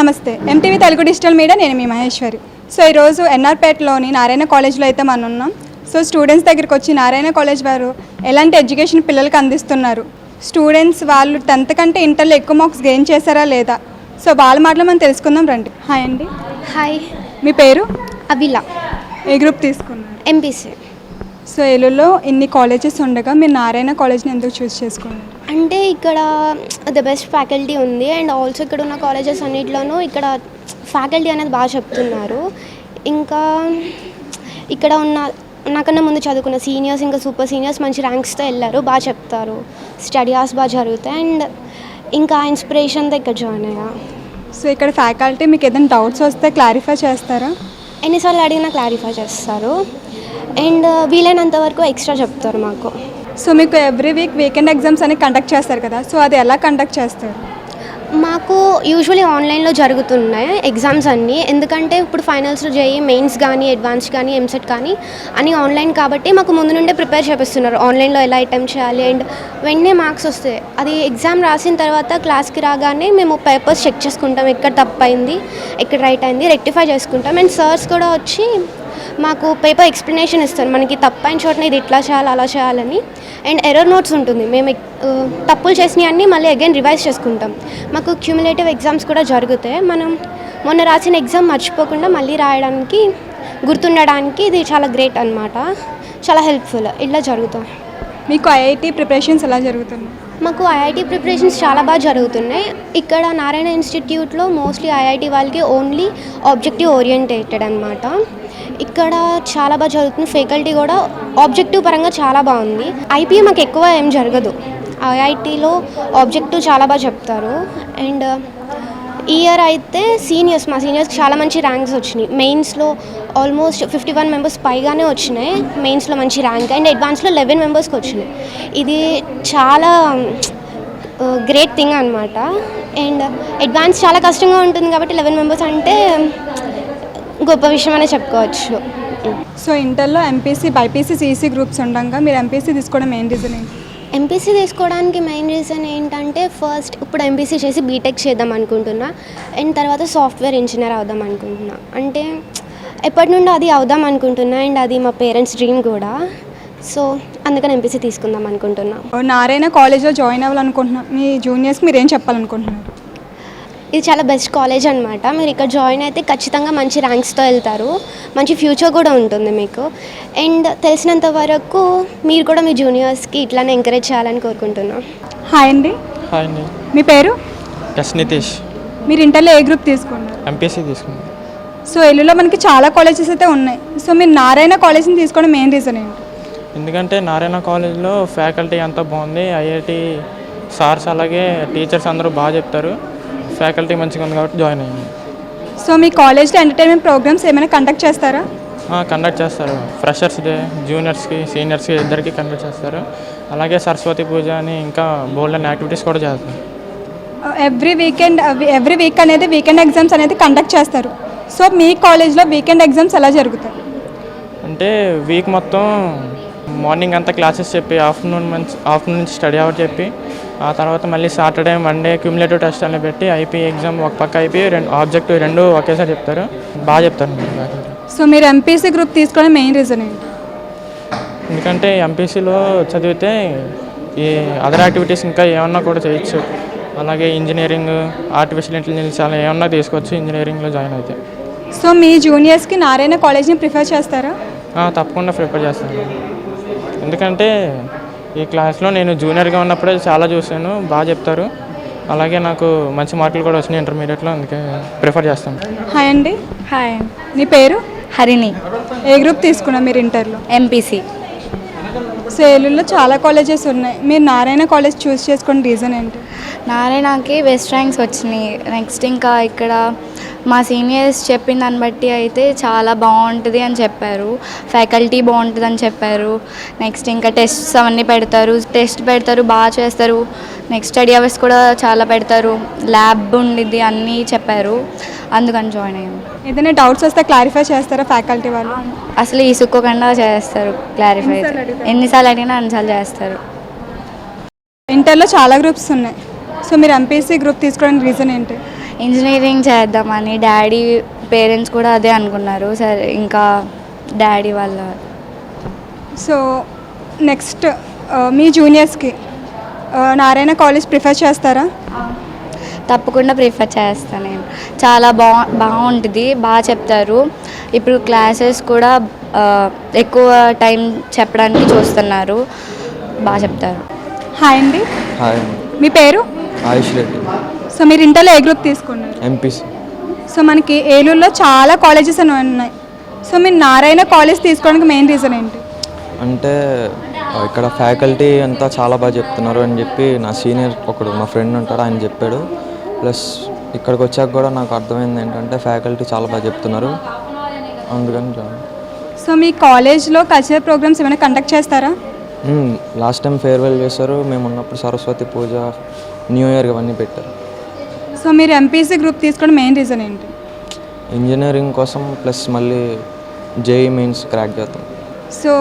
నమస్తే. MTV Telugu digital media నేను మీ Maheshwari. So ఈరోజు ఎన్ఆర్పేటలోని నారాయణ కాలేజ్లో అయితే మనం ఉన్నాం. సో స్టూడెంట్స్ దగ్గరికి వచ్చి నారాయణ కాలేజ్ వారు ఎలాంటి ఎడ్యుకేషన్ పిల్లలకు అందిస్తున్నారు? స్టూడెంట్స్ వాళ్ళు టెన్త్ కంటే ఇంటర్లో ఎక్కువ మార్క్స్ గెయిన్ చేశారా లేదా? సో వాళ్ళ మాటలు మనం తెలుసుకుందాం రండి. హాయ్ అండి. హాయ్. మీ పేరు? అభిలా ఏ గ్రూప్ తీసుకున్నారు? ఎంపీసీ సో ఏలూరులో ఇన్ని కాలేజెస్ ఉండగా మీరు నారాయణ కాలేజ్ని ఎందుకు చూస్ చేసుకున్నారు? అంటే ఇక్కడ ద బెస్ట్ ఫ్యాకల్టీ ఉంది అండ్ ఆల్సో ఇక్కడ ఉన్న కాలేజెస్ అన్నిటిలోనూ ఇక్కడ ఫ్యాకల్టీ అనేది బాగా చెప్తున్నారు. ఇంకా ఇక్కడ ఉన్న నాకన్నా ముందు చదువుకున్న సీనియర్స్ ఇంకా సూపర్ సీనియర్స్ మంచి ర్యాంక్స్తో వెళ్ళారు బాగా చెప్తారు. స్టడీ అవర్స్ బాగా జరుగుతాయి అండ్ ఇంకా ఇన్స్పిరేషన్తో ఇక్కడ జాయిన్ అయ్యా. సో ఇక్కడ ఫ్యాకల్టీ మీకు ఏదైనా డౌట్స్ వస్తే క్లారిఫై చేస్తారా? ఎన్నిసార్లు అడిగినా క్లారిఫై చేస్తారు. అండ్ వీలైనంత వరకు ఎక్స్ట్రా చెప్తారు మాకు. సో మీకు ఎవ్రీ వీక్ వీకెండ్ ఎగ్జామ్స్ అని కండక్ట్ చేస్తారు కదా సో అది ఎలా కండక్ట్ చేస్తారు? మాకు యూజువలీ ఆన్లైన్లో జరుగుతున్నాయి ఎగ్జామ్స్ అన్నీ. ఎందుకంటే ఇప్పుడు ఫైనల్స్లో చేయి మెయిన్స్ కానీ అడ్వాన్స్ కానీ ఎంసెట్ కానీ అన్నీ ఆన్లైన్ కాబట్టి మాకు ముందు నుండే ప్రిపేర్ చేపిస్తున్నారు. ఆన్లైన్లో ఎలా అటెంప్ట్ చేయాలి అండ్ వెంటనే మార్క్స్ వస్తాయి. అది ఎగ్జామ్ రాసిన తర్వాత క్లాస్కి రాగానే మేము పేపర్స్ చెక్ చేసుకుంటాం. ఎక్కడ తప్పైంది ఎక్కడ రైట్ అయింది రెక్టిఫై చేసుకుంటాం. అండ్ సర్స్ కూడా వచ్చి మాకు పేపర్ ఎక్స్ప్లెనేషన్ ఇస్తారు. మనకి తప్పైన చోటన ఇది ఇట్లా చేయాలి అలా చేయాలని. అండ్ ఎర్రర్ నోట్స్ ఉంటుంది. మేము తప్పులు చేసినవి అన్నీ మళ్ళీ అగైన్ రివైజ్ చేసుకుంటాం. మాకు క్యూములేటివ్ ఎగ్జామ్స్ కూడా జరుగుతాయి. మనం మొన్న రాసిన ఎగ్జామ్ మర్చిపోకుండా మళ్ళీ రాయడానికి గుర్తుండడానికి ఇది చాలా గ్రేట్ అన్నమాట. చాలా హెల్ప్ఫుల్ ఇట్లా జరుగుతాయి మీకు ఐఐటి ప్రిపరేషన్స్ ఎలా జరుగుతున్నాయి? మాకు ఐఐటి ప్రిపరేషన్స్ చాలా బాగా జరుగుతున్నాయి. ఇక్కడ నారాయణ ఇన్స్టిట్యూట్లో మోస్ట్లీ ఐఐటి వాళ్ళకి ఓన్లీ ఆబ్జెక్టివ్ ఓరియంటేటెడ్ అనమాట ఇక్కడ చాలా బాగా జరుగుతుంది. ఫ్యాకల్టీ కూడా ఆబ్జెక్టివ్ పరంగా చాలా బాగుంది. ఐపీఏ మాకు ఎక్కువ ఏం జరగదు. ఐఐటీలో ఆబ్జెక్టివ్ చాలా బాగా చెప్తారు. అండ్ ఇయర్ uh, అయితే సీనియర్స్ మా సీనియర్స్కి చాలా మంచి ర్యాంక్స్ వచ్చినాయి. మెయిన్స్లో ఆల్మోస్ట్ ఫిఫ్టీ వన్ మెంబర్స్ పైగానే వచ్చినాయి. మెయిన్స్లో మంచి ర్యాంక్ అండ్ అడ్వాన్స్లో లెవెన్ మెంబర్స్కి వచ్చినాయి. ఇది చాలా గ్రేట్ థింగ్ అనమాట అండ్ అడ్వాన్స్ చాలా కష్టంగా ఉంటుంది కాబట్టి లెవెన్ మెంబర్స్ అంటే గొప్ప విషయం అనే చెప్పుకోవచ్చు. సో ఇంటర్లో ఎంపీసీ బైపీసీ సిఈసీ గ్రూప్స్ ఉండగా మీరు ఎంపీసీ తీసుకోవడం ఏం రీజన్ ఏంటి? ఎంపీసీ తీసుకోవడానికి మెయిన్ రీజన్ ఏంటంటే ఫస్ట్ ఇప్పుడు ఎంపీసీ చేసి బీటెక్ చేద్దాం అనుకుంటున్నా. అండ్ తర్వాత సాఫ్ట్వేర్ ఇంజనీర్ అవుదాం అనుకుంటున్నా. అంటే ఎప్పటి నుండో అది అవుదాం అనుకుంటున్నా. అండ్ అది మా పేరెంట్స్ డ్రీమ్ కూడా. సో అందుకని ఎంపీసీ తీసుకుందాం అనుకుంటున్నా. నారాయణ కాలేజ్లో జాయిన్ అవ్వాలనుకుంటున్నా. మీ జూనియర్స్కి మీరు ఏం చెప్పాలనుకుంటున్నారు? ఇది చాలా బెస్ట్ కాలేజ్ అనమాట మీరు ఇక్కడ జాయిన్ అయితే ఖచ్చితంగా మంచి ర్యాంక్స్తో వెళ్తారు. మంచి ఫ్యూచర్ కూడా ఉంటుంది మీకు. అండ్ తెలిసినంత వరకు మీరు కూడా మీ జూనియర్స్కి ఇట్లానే ఎంకరేజ్ చేయాలని కోరుకుంటున్నాను హాయ్ అండి. హాయ్ అండి. మీ పేరు? ఎస్ నితీష్. మీరు ఇంటర్లో ఏ గ్రూప్ తీసుకున్నారు? ఎంపీసీ తీసుకున్నాను. సో ఎల్లులో మనకి చాలా కాలేజెస్ అయితే ఉన్నాయి. సో మీరు నారాయణ కాలేజ్ని తీసుకోవడం మెయిన్ రీజన్ ఏంటి? ఎందుకంటే నారాయణ కాలేజ్లో ఫ్యాకల్టీ అంతా బాగుంది. ఐఐటి సార్స్ అలాగే టీచర్స్ అందరూ బాగా చెప్తారు. ఫ్యాకల్టీ మంచిగా ఉంది కాబట్టి జాయిన్ అయ్యాను. సో మీ కాలేజ్లో ఎంటర్టైన్మెంట్ ప్రోగ్రామ్స్ ఏమైనా కండక్ట్ చేస్తారా? కండక్ట్ చేస్తారు. ఫ్రెషర్స్ డే జూనియర్స్కి సీనియర్స్కి ఇద్దరికి కండక్ట్ చేస్తారు. అలాగే సరస్వతి పూజ అని ఇంకా బోల్డ్ అండ్ యాక్టివిటీస్ కూడా చేస్తారు. ఎవ్రీ వీకెండ్ ఎవ్రీ వీక్ అనేది వీకెండ్ ఎగ్జామ్స్ అనేది కండక్ట్ చేస్తారు. సో మీ కాలేజ్లో వీకెండ్ ఎగ్జామ్స్ ఎలా జరుగుతాయి? అంటే వీక్ మొత్తం మార్నింగ్ అంతా క్లాసెస్ చెప్పి ఆఫ్టర్నూన్ మంచి ఆఫ్టర్నూన్ నుంచి స్టడీ అవర్ చెప్పి ఆ తర్వాత మళ్ళీ సాటర్డే మండే క్యూములేటివ్ టెస్ట్ అని పెట్టి ఐపీ ఎగ్జామ్ ఒక పక్క ఐపీ రెండు ఆబ్జెక్టివ్ రెండు ఒకేసారి చెప్తారు. బాగా చెప్తారు. సో మీరు ఎంపీసీ గ్రూప్ తీసుకోవడం మెయిన్ రీజన్ ఏంటి? ఎందుకంటే ఎంపీసీలో చదివితే ఈ అదర్ యాక్టివిటీస్ ఇంకా ఏమన్నా కూడా చేయొచ్చు. అలాగే ఇంజనీరింగ్ ఆర్టిఫిషియల్ ఇంటెలిజెన్స్ అలా ఏమన్నా తీసుకోవచ్చు ఇంజనీరింగ్లో జాయిన్ అయితే. సో మీ జూనియర్స్కి నారాయణ కాలేజ్ని ప్రిఫర్ చేస్తారా? తప్పకుండా ప్రిపేర్ చేస్తాను. ఎందుకంటే ఈ క్లాస్లో నేను జూనియర్గా ఉన్నప్పుడే చాలా చూశాను బాగా చెప్తారు. అలాగే నాకు మంచి మార్కులు కూడా వచ్చినాయి ఇంటర్మీడియట్లో అందుకే ప్రిఫర్ చేస్తాను. హాయ్ అండి. హాయ్. మీ పేరు? హరిణి. ఏ గ్రూప్ తీసుకున్నారు మీరు ఇంటర్లో? ఎంపీసీ సో ఏలూరులో చాలా కాలేజెస్ ఉన్నాయి. మీరు నారాయణ కాలేజ్ చూస్ చేసుకున్న రీజన్ ఏంటి? నారాయణకి బెస్ట్ ర్యాంక్స్ వచ్చినాయి. నెక్స్ట్ ఇంకా ఇక్కడ మా సీనియర్స్ చెప్పిన దాన్ని బట్టి అయితే చాలా బాగుంటుంది అని చెప్పారు. ఫ్యాకల్టీ బాగుంటుంది అని చెప్పారు. నెక్స్ట్ ఇంకా టెస్ట్స్ అవన్నీ పెడతారు. టెస్ట్ పెడతారు బాగా చేస్తారు. నెక్స్ట్ స్టడీ అవర్స్ కూడా చాలా పెడతారు. ల్యాబ్ ఉండిద్ది అన్నీ చెప్పారు. అందుకని జాయిన్ అయ్యాము ఏదైనా డౌట్స్ వస్తే క్లారిఫై చేస్తారా ఫ్యాకల్టీ వాళ్ళు? అసలు ఇసుక్కోకుండా చేస్తారు క్లారిఫై ఎన్నిసార్లు అడిగినా అన్నిసార్లు చేస్తారు. ఇంటర్లో చాలా గ్రూప్స్ ఉన్నాయి. సో మీరు ఎంపీసీ గ్రూప్ తీసుకోవడానికి రీజన్ ఏంటి? ఇంజనీరింగ్ చేద్దామని డాడీ పేరెంట్స్ కూడా అదే అనుకున్నారు. సరే ఇంకా డాడీ వాళ్ళ సో నెక్స్ట్ మీ జూనియర్స్కి నారాయణ కాలేజ్ ప్రిఫర్ చేస్తారా? తప్పకుండా ప్రిఫర్ చేస్తాను నేను. చాలా బా బాగుంటుంది బాగా చెప్తారు. ఇప్పుడు క్లాసెస్ కూడా ఎక్కువ టైం చెప్పడానికి చూస్తున్నారు. బాగా చెప్తారు. హాయ్ అండి. హాయ్ మీ పేరు? ఆయుష్ రెడ్డి. సో మీరు ఇంటర్లో ఏ గ్రూప్ తీసుకున్నారు? ఎంపీసీ సో మనకి ఏలూరులో చాలా కాలేజెస్ అని ఉన్నాయి. సో మీరు నారాయణ కాలేజ్ తీసుకోవడానికి మెయిన్ రీజన్ ఏంటి? అంటే ఇక్కడ ఫ్యాకల్టీ అంతా చాలా బాగా చెప్తున్నారు అని చెప్పి నా సీనియర్ ఒకడు మా ఫ్రెండ్ ఉంటాడు ఆయన చెప్పాడు. ప్లస్ ఇక్కడికి వచ్చాక కూడా నాకు అర్థమైంది ఏంటంటే ఫ్యాకల్టీ చాలా బాగా చెప్తున్నారు. అందుకని సో మీ కాలేజ్లో కల్చరల్ ప్రోగ్రామ్స్ ఏమైనా కండక్ట్ చేస్తారా? లాస్ట్ టైం ఫేర్వెల్ చేశారు. మేము ఉన్నప్పుడు సరస్వతి పూజ న్యూ ఇయర్ ఇవన్నీ పెట్టారు. సో మీరు ఎంపీసీ గ్రూప్ తీసుకోవడం మెయిన్ రీజన్ ఏంటి? ఇంజనీరింగ్ కోసం ప్లస్ మళ్ళీ జేఈ మెయిన్స్ క్రాక్ చేద్దాం. సో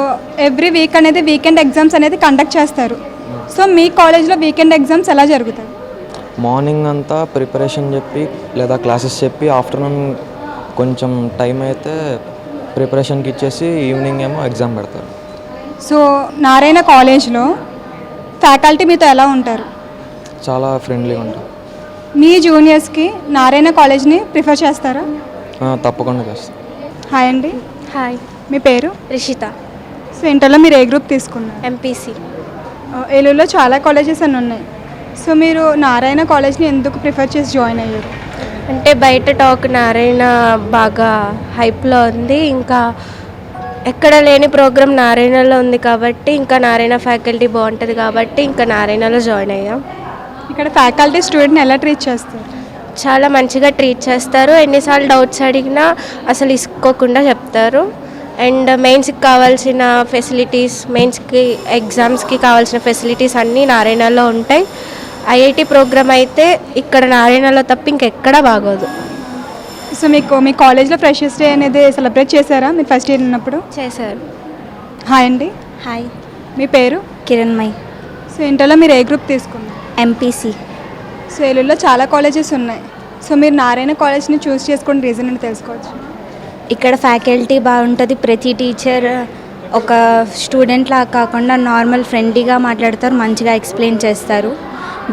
ఎవ్రీ వీక్ అనేది వీకెండ్ ఎగ్జామ్స్ అనేది కండక్ట్ చేస్తారు. సో మీ కాలేజ్లో వీకెండ్ ఎగ్జామ్స్ ఎలా జరుగుతాయి? మార్నింగ్ అంతా ప్రిపరేషన్ చెప్పి లేదా క్లాసెస్ చెప్పి ఆఫ్టర్నూన్ కొంచెం టైం అయితే ప్రిపరేషన్కి ఇచ్చేసి ఈవినింగ్ ఏమో ఎగ్జామ్ పెడతారు. సో నారాయణ కాలేజ్లో ఫ్యాకల్టీ మీతో ఎలా ఉంటారు? చాలా ఫ్రెండ్లీగా ఉంటాం మీ జూనియర్స్కి నారాయణ కాలేజ్ని ప్రిఫర్ చేస్తారా? తప్పకుండా చేస్తాం. హాయ్ అండి. హాయ్. మీ పేరు? రిషిత. సో ఇంటర్లో మీరు ఏ గ్రూప్ తీసుకున్నారు? ఎంపీసీ ఏలూరులో చాలా కాలేజెస్ అని ఉన్నాయి. సో మీరు నారాయణ కాలేజ్ని ఎందుకు ప్రిఫర్ చేసి జాయిన్ అయ్యారు? అంటే బయట టాక్ నారాయణ బాగా హైప్లో ఉంది. ఇంకా ఎక్కడ లేని ప్రోగ్రామ్ నారాయణలో ఉంది కాబట్టి ఇంకా నారాయణ ఫ్యాకల్టీ బాగుంటుంది కాబట్టి ఇంకా నారాయణలో జాయిన్ అయ్యాం. ఇక్కడ ఫ్యాకల్టీ స్టూడెంట్ని ఎలా ట్రీట్ చేస్తారు? చాలా మంచిగా ట్రీట్ చేస్తారు. ఎన్నిసార్లు డౌట్స్ అడిగినా అసలు ఇసుకోకుండా చెప్తారు. అండ్ మెయిన్స్కి కావాల్సిన ఫెసిలిటీస్ మెయిన్స్కి ఎగ్జామ్స్కి కావాల్సిన ఫెసిలిటీస్ అన్నీ నారాయణలో ఉంటాయి. ఐఐటి ప్రోగ్రామ్ అయితే ఇక్కడ నారాయణలో తప్ప ఇంకెక్కడా బాగోదు. సో మీకు మీ కాలేజ్లో ఫ్రెషర్స్ డే అనేది సెలబ్రేట్ చేశారా? మీరు ఫస్ట్ ఇయర్ ఉన్నప్పుడు? చేశారు. హాయ్ అండి. హాయ్ మీ పేరు? కిరణ్మయ్. సో ఇంటర్లో మీరు ఏ గ్రూప్ తీసుకున్నారు? ఎంపీసీ సో ఏలూరులో చాలా కాలేజెస్ ఉన్నాయి. సో మీరు నారాయణ కాలేజ్ని చూస్ చేసుకుని రీజన్ అని తెలుసుకోవచ్చు. ఇక్కడ ఫ్యాకల్టీ బాగుంటుంది. ప్రతి టీచర్ ఒక స్టూడెంట్లా కాకుండా నార్మల్ ఫ్రెండ్లీగా మాట్లాడతారు మంచిగా ఎక్స్ప్లెయిన్ చేస్తారు.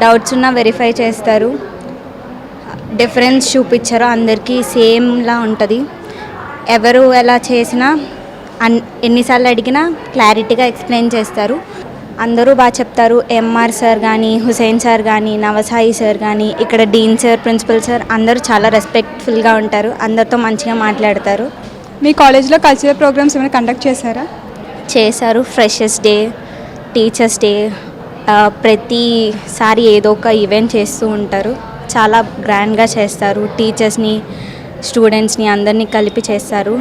డౌట్స్ ఉన్నా వెరిఫై చేస్తారు. డిఫరెన్స్ చూపించారు. అందరికీ సేమ్లా ఉంటుంది. ఎవరు ఎలా చేసినా అన్ ఎన్నిసార్లు అడిగినా క్లారిటీగా ఎక్స్ప్లెయిన్ చేస్తారు. అందరూ బాగా చెప్తారు. ఎంఆర్ సార్ కానీ హుసేన్ సార్ కానీ నవసాయి సార్ కానీ ఇక్కడ డీన్ సార్ ప్రిన్సిపల్ సార్ అందరూ చాలా రెస్పెక్ట్ఫుల్గా ఉంటారు. అందరితో మంచిగా మాట్లాడతారు. మీ కాలేజ్లో కల్చరల్ ప్రోగ్రామ్స్ ఏమైనా కండక్ట్ చేశారా? చేశారు. ఫ్రెషర్స్ డే టీచర్స్ డే ప్రతిసారి ఏదో ఒక ఈవెంట్ చేస్తూ ఉంటారు. చాలా గ్రాండ్గా చేస్తారు. టీచర్స్ని స్టూడెంట్స్ని అందరినీ కలిపి చేస్తారు.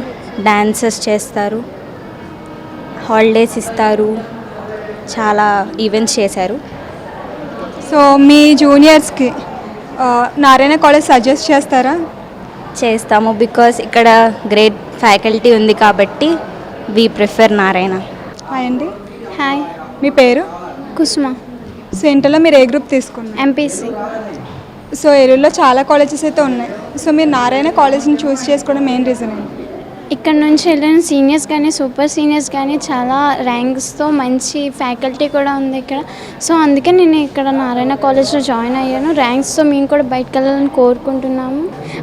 డాన్సెస్ చేస్తారు. హాలిడేస్ ఇస్తారు. చాలా ఈవెంట్స్ చేశారు. సో మీ జూనియర్స్కి నారాయణ కాలేజ్ సజెస్ట్ చేస్తారా? చేస్తాము బికాస్ ఇక్కడ గ్రేట్ ఫ్యాకల్టీ ఉంది కాబట్టి వి ప్రిఫర్ నారాయణ. హాయ్ అండి. హాయ్ మీ పేరు? కుసుమ. సో ఇంటర్లో మీరు ఏ గ్రూప్ తీసుకున్నారు? ఎంపీసీ సో ఏలూరులో చాలా కాలేజెస్ అయితే ఉన్నాయి. సో మీరు నారాయణ కాలేజ్ని చూస్ చేసుకోవడం మెయిన్ రీజన్ ఏంటి? ఇక్కడ నుంచి వెళ్ళిన సీనియర్స్ కానీ సూపర్ సీనియర్స్ కానీ చాలా ర్యాంక్స్తో మంచి ఫ్యాకల్టీ కూడా ఉంది ఇక్కడ. సో అందుకే నేను ఇక్కడ నారాయణ కాలేజ్లో జాయిన్ అయ్యాను. ర్యాంక్స్తో మేము కూడా బయటకు వెళ్ళాలని కోరుకుంటున్నాము.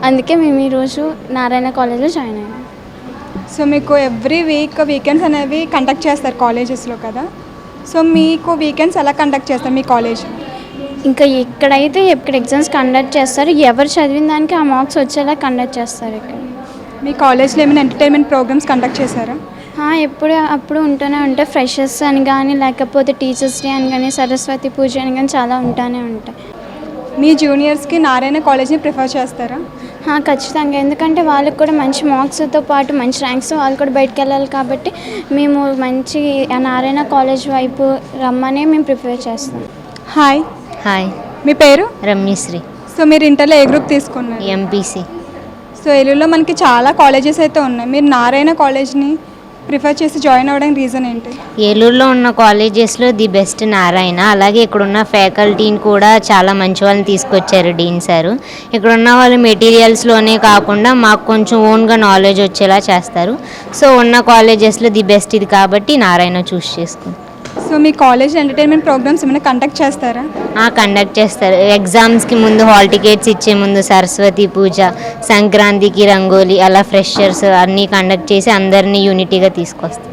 అందుకే మేము ఈరోజు నారాయణ కాలేజ్లో జాయిన్ అయ్యాము సో మీకు ఎవ్రీ వీక్ వీకెండ్స్ అనేవి కండక్ట్ చేస్తారు కాలేజెస్లో కదా? సో మీకు వీకెండ్స్ ఎలా కండక్ట్ చేస్తారు మీ కాలేజ్? ఇంకా ఇక్కడైతే ఇక్కడ ఎగ్జామ్స్ కండక్ట్ చేస్తారు. ఎవరు చదివిన దానికి ఆ మార్క్స్ వచ్చేలా కండక్ట్ చేస్తారు ఇక్కడ. మీ కాలేజ్లో ఏమైనా ఎంటర్టైన్మెంట్ ప్రోగ్రామ్స్ కండక్ట్ చేశారా? ఆ, ఎప్పుడు అప్పుడు ఉంటూనే ఉంటాయి ఫ్రెషర్స్ అని కానీ లేకపోతే టీచర్స్ డే అని కానీ సరస్వతి పూజ అని కానీ చాలా ఉంటానే ఉంటాయి మీ జూనియర్స్కి నారాయణ కాలేజ్ని ప్రిఫర్ చేస్తారా? ఖచ్చితంగా. ఎందుకంటే వాళ్ళకి కూడా మంచి మార్క్స్తో పాటు మంచి ర్యాంక్స్ వాళ్ళు కూడా బయటకు వెళ్ళాలి కాబట్టి మేము మంచి ఆ నారాయణ కాలేజ్ వైపు రమ్మనే మేము ప్రిపేర్ చేస్తాం. హాయ్. హాయ్. మీ పేరు? రమ్యశ్రీ. సో మీరు ఇంటర్లో ఏ గ్రూప్ తీసుకున్నారు? ఎంపీసీ. సో ఏలూరులో మనకి చాలా కాలేజెస్ అయితే ఉన్నాయి. మీరు నారాయణ కాలేజ్ని ప్రిఫర్ చేసి జాయిన్ అవ్వడానికి రీజన్ ఏంటి? ఏలూరులో ఉన్న కాలేజెస్లో ది బెస్ట్ నారాయణ. అలాగే ఇక్కడున్న ఫ్యాకల్టీని కూడా చాలా మంచి వాళ్ళని తీసుకొచ్చారు డీన్ సారు. ఇక్కడున్న వాళ్ళు మెటీరియల్స్లోనే కాకుండా మాకు కొంచెం ఓన్గా నాలెడ్జ్ వచ్చేలా చేస్తారు. సో ఉన్న కాలేజెస్లో ది బెస్ట్ ఇది కాబట్టి నారాయణ చూస్ చేసుకుంది సో మీ కాలేజ్ ఎంటర్టైన్మెంట్ ప్రోగ్రామ్స్ ఏమైనా కండక్ట్ చేస్తారా? కండక్ట్ చేస్తారు. ఎగ్జామ్స్కి ముందు హాల్ టికెట్స్ ఇచ్చే ముందు సరస్వతి పూజ సంక్రాంతికి రంగోలీ అలా ఫ్రెషర్స్ అన్నీ కండక్ట్ చేసి అందరినీ యూనిటీగా తీసుకొస్తారు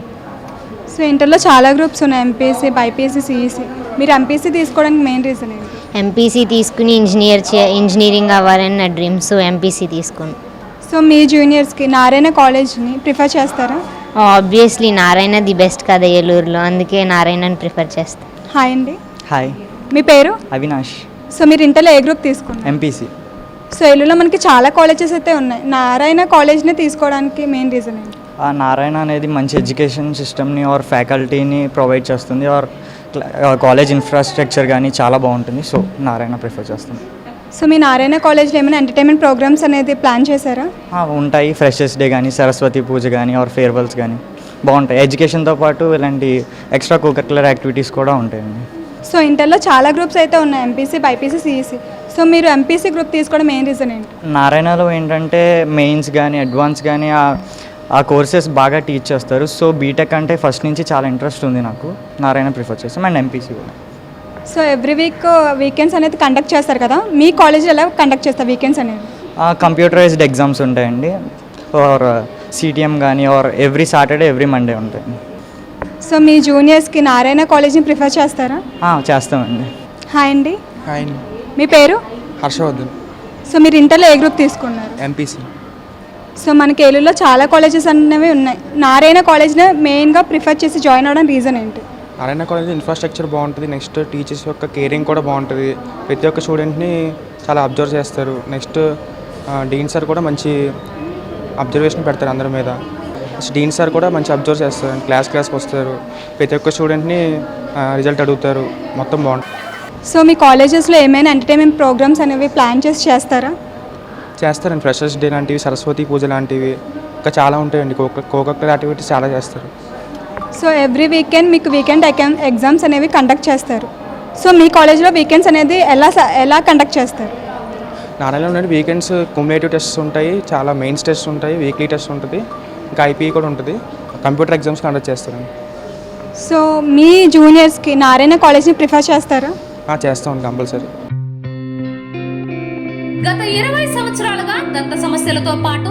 సో ఇంటర్లో చాలా గ్రూప్స్ ఉన్నాయి ఎంపీసీ బైపీసీ సిఈసీ మీరు ఎంపీసీ తీసుకోవడానికి మెయిన్ రీజన్ ఏంటి? ఎంపీసీ తీసుకుని ఇంజనీర్ చే ఇంజనీరింగ్ అవ్వాలని నా డ్రీమ్ సో ఎంపీసీ తీసుకుని సో మీ జూనియర్స్కి నారాయణ కాలేజ్ని ప్రిఫర్ చేస్తారా? ఆబ్వియస్లీ నారాయణ ది బెస్ట్ కదా ఏలూరులో. అందుకే నారాయణని ప్రిఫర్ చేస్తాను హాయ్ అండి. హాయ్ మీ పేరు? అవినాష్ సో మీరు ఇంటర్లో ఏ గ్రూప్ తీసుకున్నారు. ఎంపీసీ సో ఏలూరులో మనకి చాలా కాలేజెస్ అయితే ఉన్నాయి. నారాయణ కాలేజ్ని తీసుకోవడానికి మెయిన్ రీజన్ ఏంటి? ఆ నారాయణ అనేది మంచి ఎడ్యుకేషన్ సిస్టమ్ని ఆర్ ఫ్యాకల్టీని ప్రొవైడ్ చేస్తుంది. ఆర్ కాలేజ్ ఇన్ఫ్రాస్ట్రక్చర్ కానీ చాలా బాగుంటుంది. సో నారాయణ ప్రిఫర్ చేస్తుంది సో మీ నారాయణ కాలేజ్లో ఏమైనా ఎంటర్టైన్మెంట్ ప్రోగ్రామ్స్ అనేది ప్లాన్ చేశారా? ఉంటాయి. ఫ్రెషర్స్ డే కానీ సరస్వతి పూజ కానీ ఆర్ ఫేర్వెల్స్ కానీ బాగుంటాయి. ఎడ్యుకేషన్తో పాటు ఇలాంటి ఎక్స్ట్రా కోకరికులర్ యాక్టివిటీస్ కూడా ఉంటాయండి. సో ఇంటర్లో చాలా గ్రూప్స్ అయితే ఉన్నాయి. ఎంపీసీ బైపీసీ సిఈసీ సో మీరు ఎంపీసీ గ్రూప్ తీసుకోవడం మెయిన్ రీజన్ ఏంటి? నారాయణలో ఏంటంటే మెయిన్స్ కానీ అడ్వాన్స్ కానీ ఆ కోర్సెస్ బాగా టీచ్ చేస్తారు. సో బీటెక్ అంటే ఫస్ట్ నుంచి చాలా ఇంట్రెస్ట్ ఉంది నాకు. నారాయణ ప్రిఫర్ చేస్తాం. అండ్ ఎంపీసీ కూడా. సో ఎవ్రీ వీక్ వీకెండ్స్ అనేది కండక్ట్ చేస్తారు కదా? మీ కాలేజ్లో ఎలా కండక్ట్ చేస్తారు వీకెండ్స్ అనేది? కంప్యూటరైజ్డ్ ఎగ్జామ్స్ ఉంటాయండి. ఆర్ సిటిఎం కానీ or every Saturday every Monday ఉంటాయి. సో మీ జూనియర్స్కి నారాయణ కాలేజ్ని ప్రిఫర్ చేస్తారా? ఆ, చేస్తామండి. హాయ్ అండి. హాయ్ మీ పేరు? హర్షవర్ధన్. సో మీరు ఇంటర్లో ఏ గ్రూప్ తీసుకున్నారు? ఎంపీసీ సో మనకి ఏలూరులో చాలా కాలేజెస్ అనేవి ఉన్నాయి. నారాయణ కాలేజ్ని మెయిన్గా ప్రిఫర్ చేసి జాయిన్ అవ్వడం రీజన్ ఏంటి? నారాయణ కాలేజ్ ఇన్ఫ్రాస్ట్రక్చర్ బాగుంటుంది. నెక్స్ట్ టీచర్స్ యొక్క కేరింగ్ కూడా బాగుంటుంది. ప్రతి ఒక్క స్టూడెంట్ని చాలా అబ్జర్వ్ చేస్తారు. నెక్స్ట్ డీన్ సార్ కూడా మంచి అబ్జర్వేషన్ పెడతారు అందరి మీద. డీన్ సార్ కూడా మంచి అబ్జర్వ్ చేస్తారు. క్లాస్ క్లాస్కి వస్తారు. ప్రతి ఒక్క స్టూడెంట్ని రిజల్ట్ అడుగుతారు. మొత్తం బాగుంటుంది. సో మీ కాలేజెస్లో ఏమైనా ఎంటర్టైన్మెంట్ ప్రోగ్రామ్స్ అనేవి ప్లాన్ చేసి చేస్తారా? చేస్తారండి. ఫ్రెషర్స్ డే లాంటివి సరస్వతి పూజ లాంటివి ఇంకా చాలా ఉంటాయండి. కోక కోకక్కల యాక్టివిటీస్ చాలా చేస్తారు. సో ఎవ్రీ వీకెండ్ మీకు వీకెండ్ ఎగ్జామ్స్ అనేవి కండక్ట్ చేస్తారు. సో మీ కాలేజ్లో వీకెండ్స్ అనేది ఎలా ఎలా కండక్ట్ చేస్తారు? నారాయణలో నుండి వీకెండ్స్ కుములేటివ్ టెస్ట్స్ ఉంటాయి చాలా మెయిన్స్ టెస్ట్ ఉంటాయి వీక్లీ టెస్ట్ ఉంటుంది ఇంకా ఐపీ కూడా ఉంటుంది కంప్యూటర్ ఎగ్జామ్స్ కండక్ట్ చేస్తారండి. సో మీ జూనియర్స్కి నారాయణ కాలేజ్ని ప్రిఫర్ చేస్తారా? ఆ, చేస్తామండి కంపల్సరీ. గత ఇరవై సంవత్సరాలుగా దంత సమస్యలతో పాటు